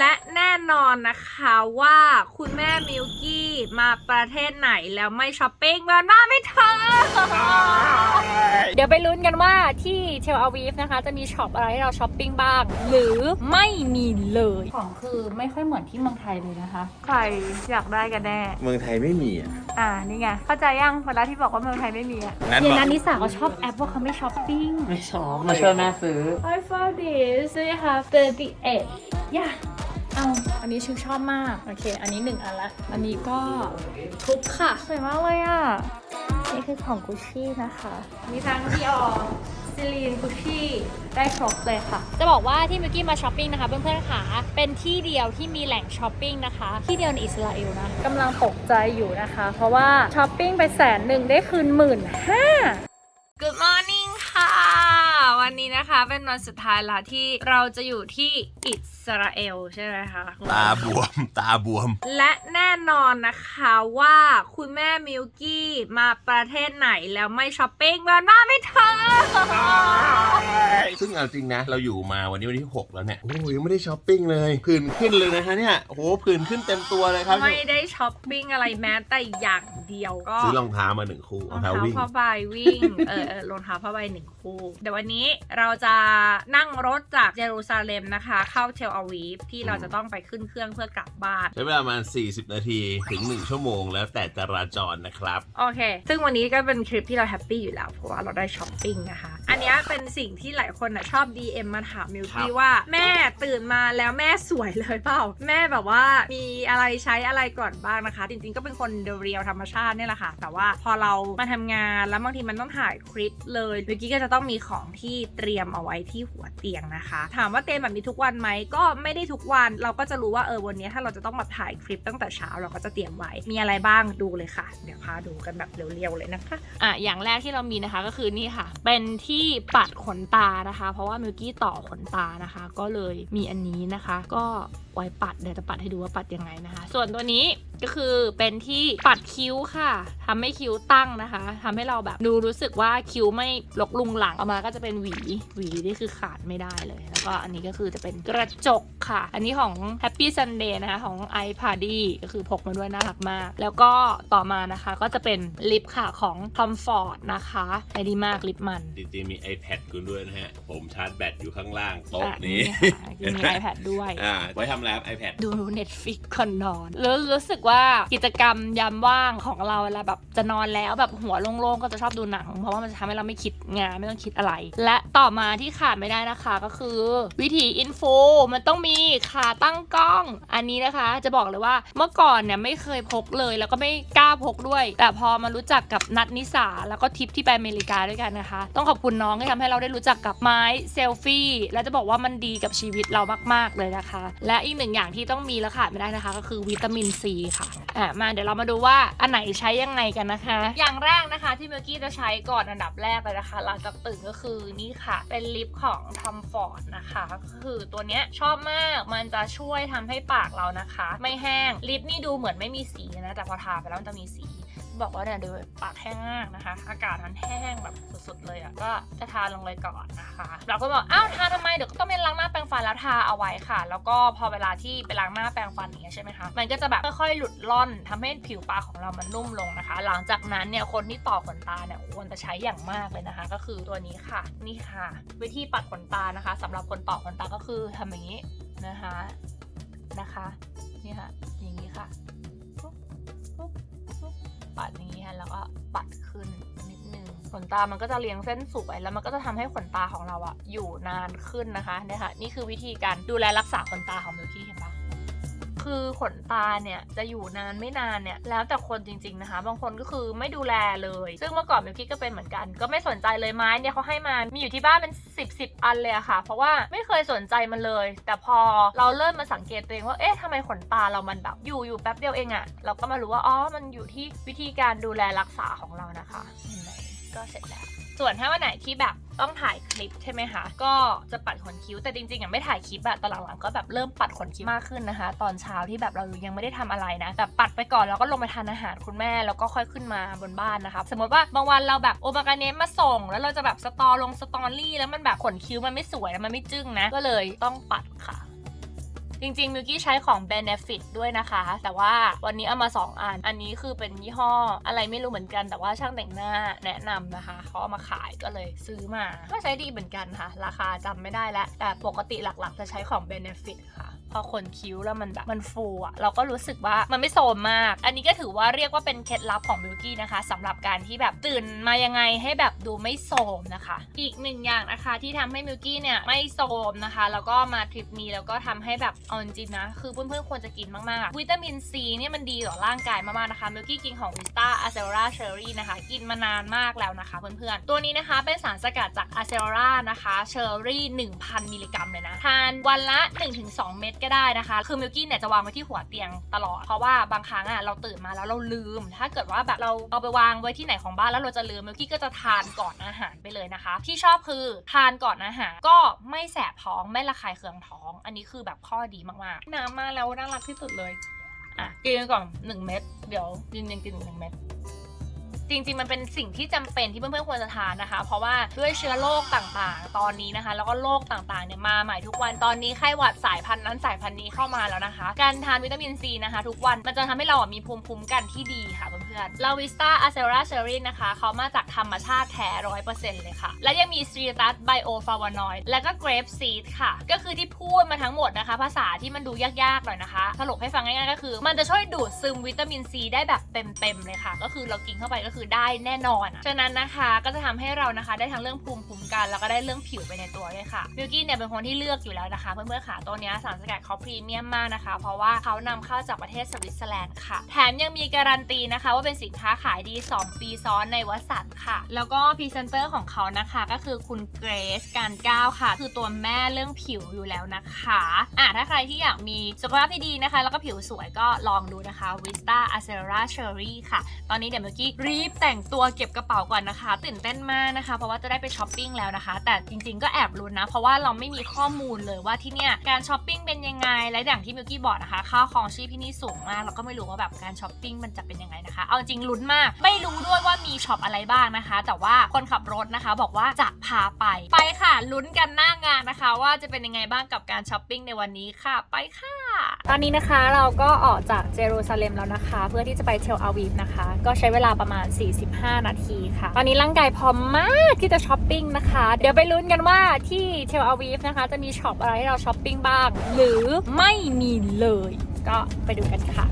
และแน่นอนนะคะว่าคุณแม่มิวกี้มาประเทศไหนแล้วไม่ช้อปปิ้งเงินมาไม่ถึงเดี๋ยวไปลุ้นกันว่าที่เทลอาวีฟนะคะ จะมีช็อปอะไรให้เราช้อปปิ้งบ้าง หรือไม่มีเลย ของคือไม่ค่อยเหมือนที่เมืองไทยเลยนะคะ ใครอยากได้กันแน่ เมืองไทยไม่มีอะ อ่านี่ไงเข้าใจยังเวลาที่บอกว่าเมืองไทยไม่มีอะนัทเดี๋ยบวอกนั้นนิสาเขาชอบแอปว่าเขาไม่ช้อปปิ้ง ไม่ชอบมาช่วยแม่ซื้อ I found this so you have 38 yeah เอาอันนี้ชิวชอบมาก โอเค อันนี้หนึ่งอันละ อันนี้ก็ทุบค่ะ สวยมากเลยอะ นี่คือของกุชชี่นะคะ มีทั้งที่ออซิลีนกุชชี่ได้ครบเลยค่ะ จะบอกว่าที่มิกกี้มาช้อปปิ้งนะคะเพื่อนๆค่ะ เป็นที่เดียวที่มีแหล่งช้อปปิ้งนะคะ ที่เดียวในอิสราเอลนะกำลังตกใจอยู่นะคะ เพราะว่าช้อปปิ้งไปแสนหนึ่งได้คืนหมื่นห้า Good morning ค่ะ วันนี้นะคะเป็นวันสุดท้ายละที่เราจะอยู่ที่อิสราเอลใช่ไหมคะตาบวม ตาบวม และแน่นอนนะคะว่าคุณแม่มิวกี้มาประเทศไหนแล้วไม่ช้อปปิ้งเงินมาไม่ถึงซึ่งเอาจริงนะ เราอยู่มาวันนี้วันที่ 6 แล้วเนี่ย โอ้ยยังไม่ได้ช้อปปิ้งเลยผื่นขึ้นเลยนะฮะเนี่ยโอ้โหผื่นขึ้นเต็มตัวเลยครับ ไม่ได้ช้อปปิ้งอะไรแม้แต่อย่างเดียวก็ซื้อรองเท้ามาหนึ่งคู่รรอองงเท้าเท้าวิ่งผ้าใบวิ่งเออเออรองเท้าผ้าใบหนึ่งคู่เดี๋ยววันนี้เราจะนั่งรถจากเยรูซาเล็มนะคะ เข้าเทลอาวีฟที่เราจะต้องไปขึ้นเครื่องเพื่อกลับบ้าน ใช้เวลาประมาณ 40 นาทีถึง 1 ชั่วโมงแล้วแต่จราจรนะครับ โอเค ซึ่งวันนี้ก็เป็นทริปที่เราแฮปปี้อยู่แล้ว เพราะว่าเราได้ช้อปปิ้งนะคะ อันเนี้ยเป็นสิ่งที่หลายคนน่ะชอบ DM มาถามมิวครักี้บว่าแม่ตื่นมาแล้วแม่สวยเลยเปล่า แม่แบบว่ามีอะไรใช้อะไรก่อนบ้างนะคะ จริงๆก็เป็นคนเรียวธรรมชาติเนี่ยแหละค่ะ แต่ว่าพอเรามาทำงานแล้วบางทีมันต้องถ่ายคลิปเลยมิวกี้ก็จะต้องมีของที่เตรียมเอาไว้ที่หัวเตียงนะคะ ถามว่าเตรียมแบบนี้ทุกวันไหมก็็ไม่ได้ทุกวันเราก็จะรู้ว่าเออวันนี้ถ้าเราจะต้องมาถ่ายคลิปตั้งแต่เช้าเราก็จะเตรียมไว้ มีอะไรบ้างดูเลยค่ะ เดี๋ยวพาดูกันแบบเรียวๆเลยนะคะ อะอย่างแรกที่เรามีนะคะก็คือนี่ค่ะ เป็นที่ปัดขนตานะคะ เพราะว่ามิวกี้ต่อขนตานะคะ ก็เลยมีอันนี้นะคะ ก็ไว้ปัดเดี๋ยวจะปัดให้ดูว่าปัดยังไงนะคะ ส่วนตัวนี้ก็คือเป็นที่ปัดคิ้วค่ะทำให้คิ้วตั้งนะคะทำให้เราแบบดูรู้สึกว่าคิ้วไม่ลกลุงหลังออกมาก็จะเป็นหวีหวีนี่คือขาดไม่ได้เลย แล้วก็อันนี้ก็คือจะเป็นกระจกค่ะ อันนี้ของ Happy Sunday นะคะของ i p a d y ก็คือพกมาด้วยน่ารักมาก แล้วก็ต่อมานะคะก็จะเป็นลิปค่ะของ Comfort นะคะไอดีมากลิปมันจริงๆมี iPad คุณด้วยนะฮะ ผมชาร์จแบตอยู่ข้างล่างโต๊ะอะนี้ค่ะยังมี iPad ด้วยอ่าไว้ทำแล้ว iPad ดู Netflix ก่อนนอนแล้วรู้สึกว่ากิจกรรมยามว่างของเราเวลาแบบจะนอนแล้วแบบหัวโล่งๆก็จะชอบดูหนัง เพราะว่ามันจะทำให้เราไม่คิดงานไม่ต้องคิดอะไร และต่อมาที่ขาดไม่ได้นะคะก็คือวิธีอินโฟมันต้องมีขาตั้งกล้อง อันนี้นะคะ จะบอกเลยว่าเมื่อก่อนเนี่ยไม่เคยพกเลย แล้วก็ไม่กล้าพกด้วย แต่พอมารู้จักกับนัทนิสาแล้วก็ทิปที่ไปอเมริกาด้วยกันนะคะ ต้องขอบคุณน้องที่ทำให้เราได้รู้จักกับไม้เซลฟี่และจะบอกว่ามันดีกับชีวิตเรามาก ๆ เลยนะคะ และอีกหนึ่งอย่างที่ต้องมีและขาดไม่ได้นะคะ ก็คือวิตามินซีค่ะอะมาเดี๋ยวเรามาดูว่าอันไหนใช้ยังไงกันนะคะ อย่างแรกนะคะที่เมอร์กี้จะใช้ก่อนอันดับแรกเลยนะคะหลังจากตื่นก็คือนี่ค่ะ เป็นลิปของ Tom Ford นะคะก็คือตัวเนี้ยชอบมาก มันจะช่วยทำให้ปากเรานะคะ ไม่แห้งลิปนี่ดูเหมือนไม่มีสีนะ แต่พอทาไปแล้วมันจะมีสี บอกว่าเนี่ยดูปากแห้งมากนะคะ อากาศมันแห้งแบบสุดๆเลยอะ่ะก็จะทาลงเลยก่อนนะคะ เราก็บอกอ้าวทาทำไมเดี๋ยวก็ต้องไปล้างหน้าแปรงฟันแล้วทาเอาไว้ค่ะ แล้วก็พอเวลาที่ไปล้างหน้าแปรงฟันอย่างเงี้ยใช่ไหมคะมันก็จะแบบค่อยๆหลุดล่อนทำให้ผิวปากของเรามันนุ่มลงนะคะ หลังจากนั้นเนี่ยคนที่ต่อขนตาเนี่ยควรจะใช้อย่างมากเลยนะคะ ก็คือตัวนี้ค่ะ นี่ค่ะ วิธีปัดขนตานะคะสำหรับคนต่อขนตาก็คือทำอย่างนี้นะคะนะคะนี่ค่ะอย่างนี้ค่ะ ปัดอย่างนี้ค่ะแล้วก็ปัดขึ้นนิดนึงขนตามันก็จะเรียงเส้นสวยแล้วมันก็จะทำให้ขนตาของเราอะอยู่นานขึ้นนะคะเนี่ยค่ะนี่คือวิธีการดูแลรักษาขนตาของมิวกี้เห็นปะ คือขนตาเนี่ยจะอยู่นานไม่นานเนี่ยแล้วแต่คนจริงๆนะคะ บางคนก็คือไม่ดูแลเลย ซึ่งเมื่อก่อนมิวกี้ก็เป็นเหมือนกัน ก็ไม่สนใจเลยไม้เนี่ยเขาให้มามีอยู่ที่บ้านเป็น 10บสอันเลยอะค่ะ เพราะว่าไม่เคยสนใจมันเลย แต่พอเราเริ่มมาสังเกตตัวเองว่าเอ๊ะทำไมขนตาเรามันแบบอยู่อยู่แป๊บเดียวเองอะเราก็มารู้ว่าอ๋อมันอยู่ที่วิธีการดูแลรักษาของเรานะคะก็เสร็จแล้ว ส่วนถ้าวันไหนที่แบบต้องถ่ายคลิปใช่ไหมคะ ก็จะปัดขนคิ้ว แต่จริงๆอะไม่ถ่ายคลิปอะตอนหลังๆก็แบบเริ่มปัดขนคิ้วมากขึ้นนะคะ ตอนเช้าที่แบบเรายังไม่ได้ทำอะไรนะแต่ปัดไปก่อนแล้วก็ลงไปทานอาหารคุณแม่แล้วก็ค่อยขึ้นมาบนบ้านนะคะสมมติว่าบางวันเราแบบโอมากาเนสมาส่ง แล้วเราจะแบบสตอลงสตอรี่แล้วมันแบบขนคิ้วมันไม่สวยแล้วมันไม่จึ้งนะก็เลยต้องปัดค่ะ จริงๆมิวกี้ใช้ของ Benefit ด้วยนะคะ แต่ว่าวันนี้เอามา 2 อัน อันนี้คือเป็นยี่ห้ออะไรไม่รู้เหมือนกัน แต่ว่าช่างแต่งหน้าแนะนำนะคะเขาเอามาขายก็เลยซื้อมา ก็ใช้ดีเหมือนกันค่ะ ราคาจำไม่ได้แล้วแต่ปกติหลักๆ จะใช้ของ Benefit ค่ะ พอขนคิ้วแล้วมันแบบมันฟูอะเราก็รู้สึกว่ามันไม่โซมมาก อันนี้ก็ถือว่าเรียกว่าเป็นเคล็ดลับของบิวกี้นะคะสำหรับการที่แบบตื่นมายังไงให้แบบดูไม่โซมนะคะ อีกหนึ่งอย่างนะคะที่ทำให้มิวกี้เนี่ยไม่โซมนะคะ แล้วก็มาทริปนี้แล้วก็ทำให้แบบเอาจริงนะ คือเพื่อนๆควรจะกินมากๆวิตามินซีเนี่ยมันดีต่อร่างกายมากๆนะคะมิวกี้กินของวิสตาอะเซราเชอรี่นะคะ กินมานานมากแล้วนะคะเพื่อนๆตัวนี้นะคะเป็นสารสกัดจากอะเซรานะคะเชอรี่ 1,000 มิลลิกรัมเลยนะทานวันละ 1-2 เม็ดก็ได้นะคะ คือมิลกี้เนี่ยจะวางไว้ที่หัวเตียงตลอด เพราะว่าบางครั้งอะเราตื่นมาแล้วเราลืม ถ้าเกิดว่าแบบเราเอาไปวางไว้ที่ไหนของบ้านแล้วเราจะลืมมิลกี้ก็จะทานก่อนอาหารไปเลยนะคะ ที่ชอบคือทานก่อนอาหารก็ไม่แสบท้องไม่ระคายเคืองท้อง อันนี้คือแบบข้อดีมากๆ น้ำมาแล้วน่ารักที่สุดเลย อะกินก่อนหนึ่งเม็ดเดี๋ยวยินยินกินหนึ่งเม็ด จริง ๆ มันเป็นสิ่งที่จำเป็นที่เพื่อนๆควรจะทานนะคะ เพราะว่าด้วยเชื้อโรคต่างๆ ตอนนี้นะคะ แล้วก็โรคต่างๆเนี่ยมาใหม่ทุกวันตอนนี้ไข้หวัดสายพันธุ์นั้นสายพันธุ์นี้เข้ามาแล้วนะคะ การทานวิตามินซีนะคะ ทุกวันมันจะทำให้เรามีภูมิคุ้มกันที่ดีค่ะเพื่อน ๆลาวิสตาอะเซราเชอรินนะคะเขามาจากธรรมชาติแท้ร้อยเปอร์เซ็นต์เลยค่ะ และยังมีซีตัสไบโอฟาวานอยด์และก็เกรปซีดค่ะ ก็คือที่พูดมาทั้งหมดนะคะ ภาษาที่มันดูยากๆหน่อยนะคะ สรุปให้ฟังง่ายๆก็คือ มันจะช่วยดูดซึมวิตามินซีได้แบบเต็มๆเลยค่ะ ก็คือเรากินเข้าไปก็คือได้แน่นอนอะฉะนั้นนะคะก็จะทำให้เรานะคะ ได้ทั้งเรื่องภูมิคุ้มกันแล้วก็ได้เรื่องผิวไปในตัวด้วยค่ะบิวกี้เนี่ยเป็นคนที่เลือกอยู่แล้วนะคะ เพื่อนๆค่ะตัวนี้สารสกัดเขาพรีเมียมมากนะคะ เพราะว่าเขานำเข้าจากประเทศสวิตเซอร์แลนด์ค่ะ แถมยังมีการันตีนะคะว่าเป็นสินค้าขายดี 2 ปีซ้อนในวัสันค่ะ แล้วก็พรีเซนเตอร์ของเขานะคะก็คือคุณเกรซการก้าวค่ะ คือตัวแม่เรื่องผิวอยู่แล้วนะคะอะถ้าใครที่อยากมีสุขภาพที่ดีนะคะ แล้วก็ผิวสวยก็ลองดูนะคะ Vista Acera Cherry ค่ะ ตอนนี้เดี๋ยวเมื่อกี้รีบแต่งตัวเก็บกระเป๋าก่อนนะคะ ตื่นเต้นมากนะคะ เพราะว่าจะได้ไปช้อปปิ้งแล้วนะคะ แต่จริงๆก็แอบลุ้นนะ เพราะว่าเราไม่มีข้อมูลเลยว่าที่เนี่ยการช้อปปิ้งเป็นยังไง และอย่างที่มิวกี้บอกนะคะ ค่าครองชีพที่นี่สูงมาก เราก็ไม่รู้ว่าแบบการช้อปปิ้งมันจะเป็นยังไงนะคะเอาจริงลุ้นมาก ไม่รู้ด้วยว่ามีช็อปอะไรบ้างนะคะ แต่ว่าคนขับรถนะคะบอกว่าจะพาไป ไปค่ะลุ้นกันหน้างานนะคะ ว่าจะเป็นยังไงบ้างกับการช้อปปิ้งในวันนี้ค่ะ ไปค่ะ ตอนนี้นะคะเราก็ออกจากเจรูซาเล็มแล้วนะคะ เพื่อที่จะไปเทลอาวีฟนะคะ ก็ใช้เวลาประมาณ 45 นาทีค่ะ ตอนนี้ร่างกายพร้อมมากที่จะช้อปปิ้งนะคะ เดี๋ยวไปลุ้นกันว่าที่เทลอาวีฟนะคะ จะมีช็อปอะไรให้เราช้อปปิ้งบ้าง หรือไม่มีเลย ก็ไปดูกันค่ะ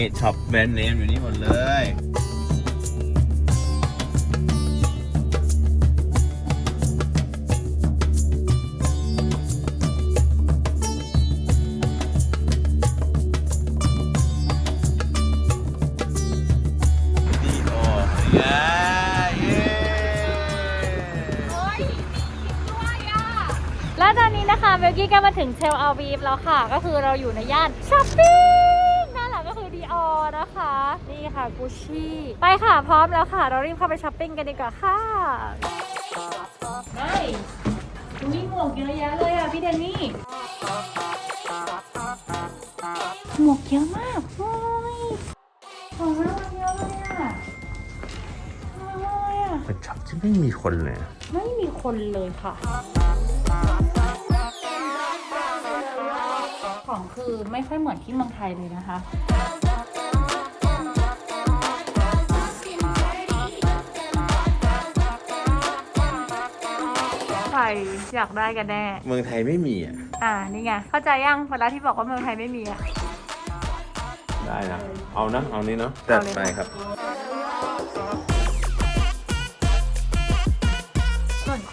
นี่ไงอยู่ตรงนี้ช็อปแบรนด์เนมอยู่นี่หมดเลยดีโอเย้เย้และตอนนี้นะคะเบลกี้ก็มาถึงเทลอาวีฟแล้วค่ะ ก็คือเราอยู่ในย่านช้อปปิ้ง นะคะ นี่ค่ะกุชชี่ไปค่ะพร้อมแล้วค่ะ เรารีบเข้าไปช้อปปิ้งกันดีกว่าค่ะไปมีหมวกเยอะแยะเลยอะพี่เดนนี่หมวกเยอะมากโอ้ยของน่ารักเยอะเลยอะน่ารักเลยอะเป็นช็อปที่ไม่มีคนเลยนะไม่มีคนเลยค่ะ ของคือไม่ค่อยเหมือนที่เมืองไทยเลยนะคะ รอยากได้กันแน่ เมืองไทยไม่มีอะ อ่า นี่ไง เข้าใจยังเวลาที่บอกว่าเมืองไทยไม่มีอะ ได้นะ เอานะ เอานี้เนาะเอาเลยไปครับ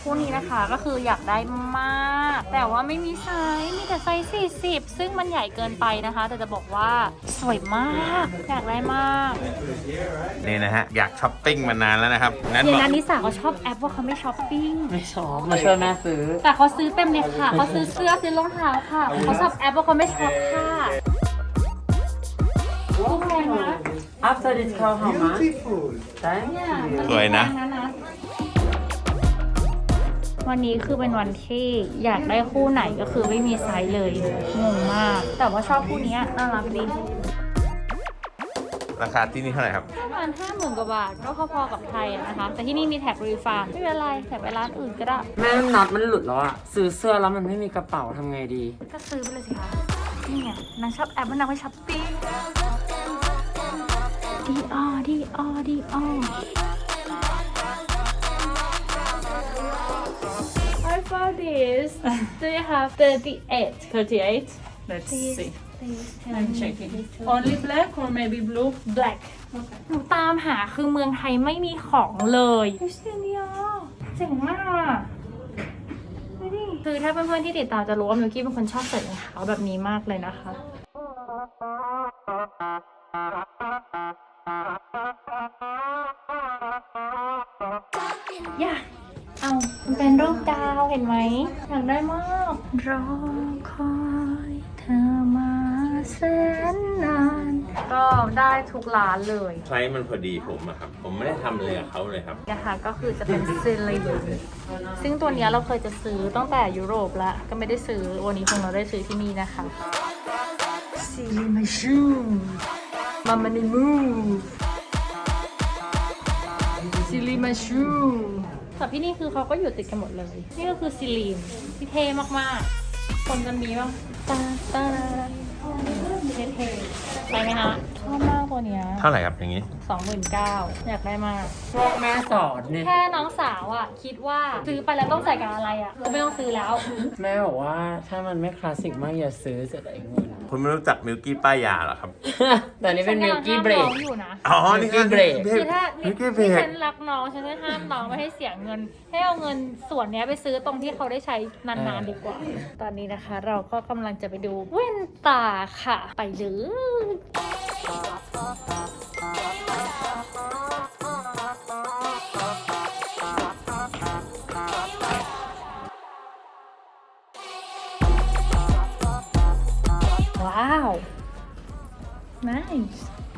คู่คู่นี้นะคะก็คืออยากได้มาก แต่ว่าไม่มีไซส์มีแต่ไซส์40 ซึ่งมันใหญ่เกินไปนะคะ แต่จะบอกว่าสวยมากอยากได้มากนี่นะฮะ อยากช้อปปิ้งมานานแล้วนะครับงั้นเย็บนอกนันนิสาเขาชอบแอปว่าเขาไม่ช้อปปิ้งไม่ชอบมาช่วยแม่ซื้อ แต่เขาซื้อเต็มเลยค่ะเขาซื้อเสื้อซื้อรองเท้าค่ะเขาชอบแอปว่าเขาไม่ช็อปค่ะโอเคนะ After discount how much Thank เนี่ย you มันสวยนะแพงนะ วันนี้คือเป็นวันที่อยากได้คู่ไหนก็คือไม่มีไซส์เลยงงมาก แต่ว่าชอบคู่เนี้ยน่ารักดีราคาที่นี่เท่าไหร่ครับประมาณห้าหมื่นกว่าบาทก็พอๆกับไทยอะนะคะ แต่ที่นี่มีแท็กรีฟันไม่เป็นไรแต่ไปร้านอื่นก็ได้ แม่น็อตมันหลุดแล้วอะซื้อเสื้อแล้วมันไม่มีกระเป๋าทำไงดี ก็ซื้อไปเลยสิคะนี่ไงนางชอบแอปว่านางไปช้อปปิ้งดีออดีออดีออ I found this Do you have 38 38. Let's see. I'm checking. Only black or maybe blue? black หนูตามหาคือเมืองไทยไม่มีของเลยดูสิเนี่ยเจ๋งมากอะดูดิคือถ้าเพื่อนๆที่ติดตามจะรู้ว่ามิวกี้เป็นคนชอบใส่รองเท้าแบบนี้มากเลยนะคะอย่า เอามันเป็นรูปดาวเห็นไหมอยากได้มากรอคอยเธอมาแสนนาน ก็ได้ทุกร้านเลย ไซส์มันพอดีผมอะครับ ผมไม่ได้ทำเลยกับเขาเลยครับ นะคะก็คือจะเป็นซิลินซึ่งตัวเนี้ยเราเคยจะซื้อตั้งแต่ยุโรปแล้ว ก็ไม่ได้ซื้อ วันนี้คงเราได้ซื้อที่นี่นะคะซิลิมาชูมามานิมูซิลิมาชู แต่ที่นี่คือเขาก็อยู่ติดกันหมดเลย นี่ก็คือซิลีนที่เท่มากๆ คนจะมีบ้างตาตาเท่ๆไปไหมคะชอบมาก ตัวเนี้ยเท่าไหร่ครับอย่างนี้ สองหมื่นเก้าอยากได้มาก พวกแม่สอนเนี่ยแค่น้องสาวอะ คิดว่าซื้อไปแล้วต้องใส่กับอะไรอะก็ไม่ต้องซื้อแล้ว แม่บอกว่าถ้ามันไม่คลาสสิกมากอย่าซื้อจะได้เงิน คุณไม่รู้จักมิลกี้ป้ายยาเหรอครับ แต่นี่เป็นมิลกี้เบรฉักนกำลังห้ามน้องอยู่นะ อ๋อ นี่คือ Milky Break คือถ้ามิลกี้เบรที่กฉันรักน้องฉันจะห้ามน้องไม่ให้เสียเงิน ให้เอาเงินส่วนเนี้ยไปซื้อตรงที่เขาได้ใช้นานๆดีกว่า ตอนนี้นะคะ เราก็กำลังจะไปดูแว่นตาค่ะ ไปเลย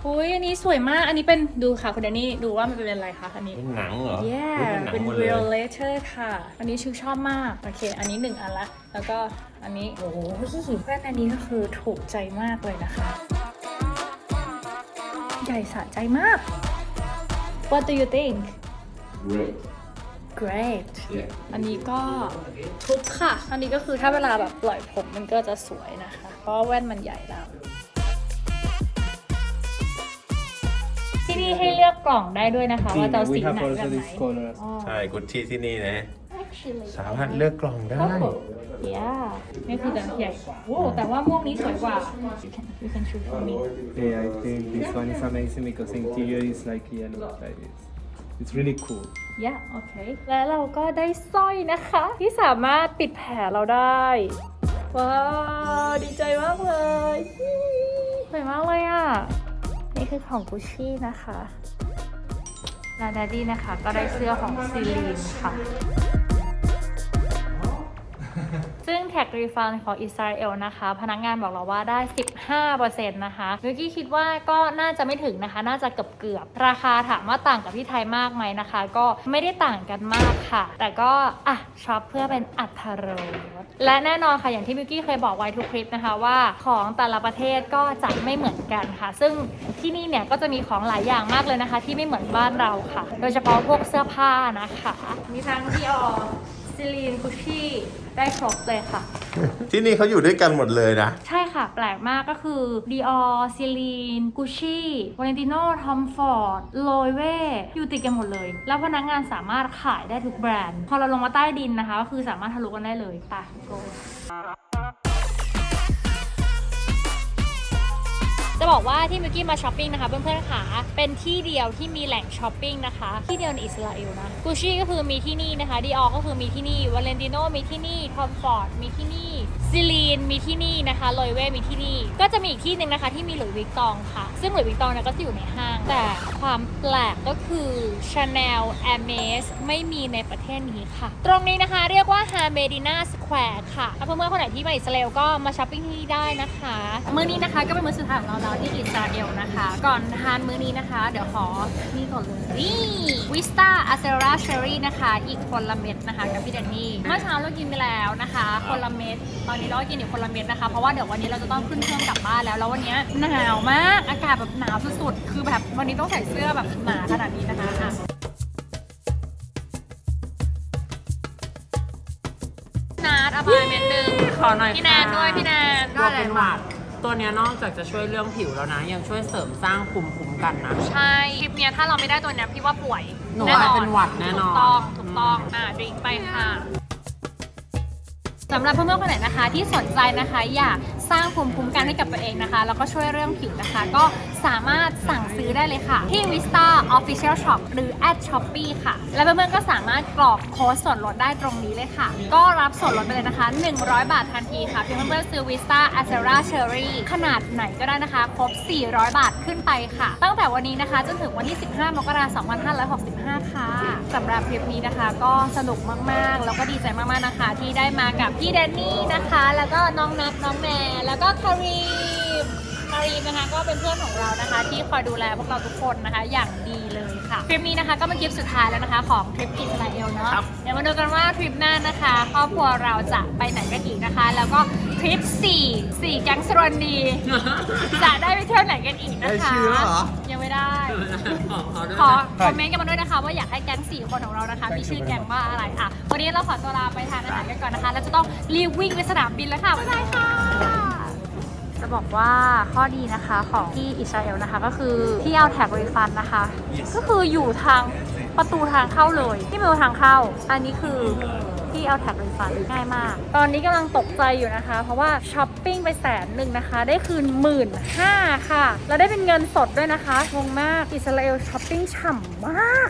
อุ้ยอันนี้สวยมาก อันนี้เป็นดูค่ะคุณแดนนี่ดูว่ามันเป็นอะไรคะอันนี้ เป็นหนังเหรอ yeah อุ๊ยหนังเป็นหมดเลย real letter ค่ะ อันนี้ชิวชอบมาก โอเค อันนี้หนึ่งอันละ แล้วก็อันนี้ โอ้โหแว่นอันนี้ก็คือถูกใจมากเลยนะคะ ใหญ่สะใจมาก What do you think Great Great yeah อันนี้ก็ทุบค่ะ อันนี้ก็คือถ้าเวลาแบบปล่อยผมมันก็จะสวยนะคะ เพราะว่าแว่นมันใหญ่แล้ว ให้เลือกกล่องได้ด้วยนะคะว่าจะเอาสีไหนแบบไหนอ๋อ ใช่กุชชี่ที่นี่นะ Actually สามารถเลือกกล่องได้ yeah นี่คือจะใหญ่กว่าโอ้แต่ว่าม่วงนี้สวยกว่า you can you can choose for me Yeah, I think this one is amazing because the interior is like yellow like this. It's really cool. yeah โอเคแล้วเราก็ได้สร้อยนะคะ ที่สามารถปิดแผลเราได้ ว้าว ดีใจมากเลยสวยมากเลยอะ นี่คือของกุชชี่นะคะลาดาดี้นะคะ ก็ได้เสื้อของซีลีนค่ะ ท็กรีฟันของอิสราเอลนะคะ พนักงานบอกเราว่าได้ 15%นะคะมิวกี้คิดว่าก็น่าจะไม่ถึงนะคะ น่าจะเกือบเกือบๆราคาถามว่าต่างกับที่ไทยมากไหมนะคะ ก็ไม่ได้ต่างกันมากค่ะ แต่ก็อะช็อปเพื่อเป็นอัตรรสและแน่นอนค่ะอย่างที่มิวกี้เคยบอกไว้ทุกคลิปนะคะว่าของแต่ละประเทศก็จะไม่เหมือนกันค่ะ ซึ่งที่นี่เนี่ยก็จะมีของหลายอย่างมากเลยนะคะ ที่ไม่เหมือนบ้านเราค่ะ โดยเฉพาะพวกเสื้อผ้านะคะ มีทั้งที่ออซิลีนกุชชี่ ได้ครบเลยค่ะ ที่นี่เขาอยู่ด้วยกันหมดเลยนะ ใช่ค่ะ แปลกมากก็คือ Dior c e l i n e Gucci Valentino Tom Ford Loewe อยู่ติดกันหมดเลย แล้วพนักงานสามารถขายได้ทุกแบรนด์ พอเราลงมาใต้ดินนะคะ ก็คือสามารถทะลุกันได้เลยไปโก บอกว่าที่มิกกี้มาช้อปปิ้งนะคะเพื่อนๆค่ะเป็นที่เดียวที่มีแหล่งช้อปปิ้งนะคะที่เดียวในอิสราเอลนะกูชี่ก็คือมีที่นี่นะคะดีออก็คือมีที่นี่วาเลนติโนมีที่นี่ทอมฟอร์ดมีที่นี่ ซิลีนมีที่นี่นะคะลอยเว่มีที่นี่ ก็จะมีอีกที่หนึ่งนะคะที่มีหลุยส์วิกตองค่ะ ซึ่งหลุยส์วิกตองเนี่ยก็จะอยู่ในห้าง แต่ความแปลกก็คือ Chanel a m a z ไม่มีในประเทศนี้ค่ะ ตรงนี้นะคะเรียกว่าฮาเมดินาสแควร์ค่ะถ้าเพื่อนๆคนไหนที่มาอิสราเอลก็มาช้อปปิ้งที่นี่ได้นะคะ เมื่อนี้นะคะก็เป็นมื้อสุดท้ายของเราแล้วที่อิสราเอล นะคะ ก่อนทานมื้อนี้นะคะ เดี๋ยวขอนี่ก่อนเลยนี่วิสตาอาเซราเชอรี่นะคะ อีกคนละเม็ดนะคะกับพี่แดนนี่เมื่อเช้าเรากินไปแล้วนะคะ คนละเม็ดตอนนี้เราก็กินอีกคนละเม็ดนะคะเพราะว่าเดี๋ยววันนี้เราจะต้องขึ้นเครื่องกลับบ้านแล้วแล้ววันนี้หนาวมากอากาศแบบหนาวสุดๆคือแบบวันนี้ต้องใส่เสื้อแบบหนาขนาดนี้นะคะอะนาดเอาไปเม็ดหนึ่งขอหน่อยพี่แนนด้วยพี่แนนตัวเป็นหวัด ตัวเนี้ยนอกจากจะช่วยเรื่องผิวแล้วนะ ยังช่วยเสริมสร้างภูมิคุ้มกันนะ ใช่คลิปเนี้ยถ้าเราไม่ได้ตัวเนี้ยพี่ว่าป่วยหนูว่าเป็นหวัดแน่นอน ถูกต้องถูกต้องอ่าดริงก์ไปค่ะ สำหรับเพื่อนๆคนไหนนะคะที่สนใจนะคะอยากสร้างภูมิคุ้มกันให้กับตัวเองนะคะ แล้วก็ช่วยเรื่องผิวนะคะ ก็สามารถสั่งซื้อได้เลยค่ะ ที่ Vista Official Shop หรือ at Shopee ค่ะ และเพื่อนๆก็สามารถกรอกโค้ดส่วนลดได้ตรงนี้เลยค่ะ ก็รับส่วนลดไปเลยนะคะ 100 บาททันทีค่ะเพียงเพื่อนๆซื้อ Vista Acera Cherry ขนาดไหนก็ได้นะคะ ครบ 400 บาทขึ้นไปค่ะ ตั้งแต่วันนี้นะคะจนถึงวันที่ 15 มกราคม 2565 ค่ะ สำหรับคลิปนี้นะคะ ก็สนุกมากๆ แล้วก็ดีใจมากๆนะคะ ที่ได้มากับพี่แดนนี่นะคะ แล้วก็น้องนัทน้องแนนแล้วก็คารีมมารีนนะคะก็เป็นเพื่อนของเรานะคะ ที่คอยดูแลพวกเราทุกคนนะคะ อย่างดีเลยค่ะคลิปนี้นะคะก็เป็นคลิปสุดท้ายแล้วนะคะ ของทริปอิสราเอลเนาะเดี๋ยวมาดูกันว่าทริปหน้านะคะครอบครัวเราจะไปไหนกันอีกนะคะ แล้วก็ ทริป4 4แก๊งสรวนดีจะได้ไปเที่ยวไหนกันอีกนะคะได้ชื่อแล้วเหรอ ยังไม่ได้ขอด้วยขอนะคอมเมนต์กันมาด้วยนะคะ ว่าอยากให้แก๊งสี่คนของเรานะคะ มีชื่อแก๊งว่าอะไรอะ วันนี้เราขอตัวลาไปทานอาหารกันก่อนนะคะ แล้วจะต้องรีบวิ่งไปสนามบินแล้วค่ะบ๊ายบายค่ะ จะบอกว่าข้อดีนะคะของที่อิสราเอลนะคะ ก็คือที่เอาแท็กรีฟันนะคะ ก็คืออยู่ทางประตูทางเข้าเลยที่เป็นทางเข้า อันนี้คือที่ เอาแท็กรีฟันง่ายมาก ตอนนี้กำลังตกใจอยู่นะคะ เพราะว่าช้อปปิ้งไปแสนหนึ่งนะคะ ได้คืนหมื่นห้าค่ะ แล้วได้เป็นเงินสดด้วยนะคะงงมากอิสราเอลช้อปปิ้งฉ่ำมาก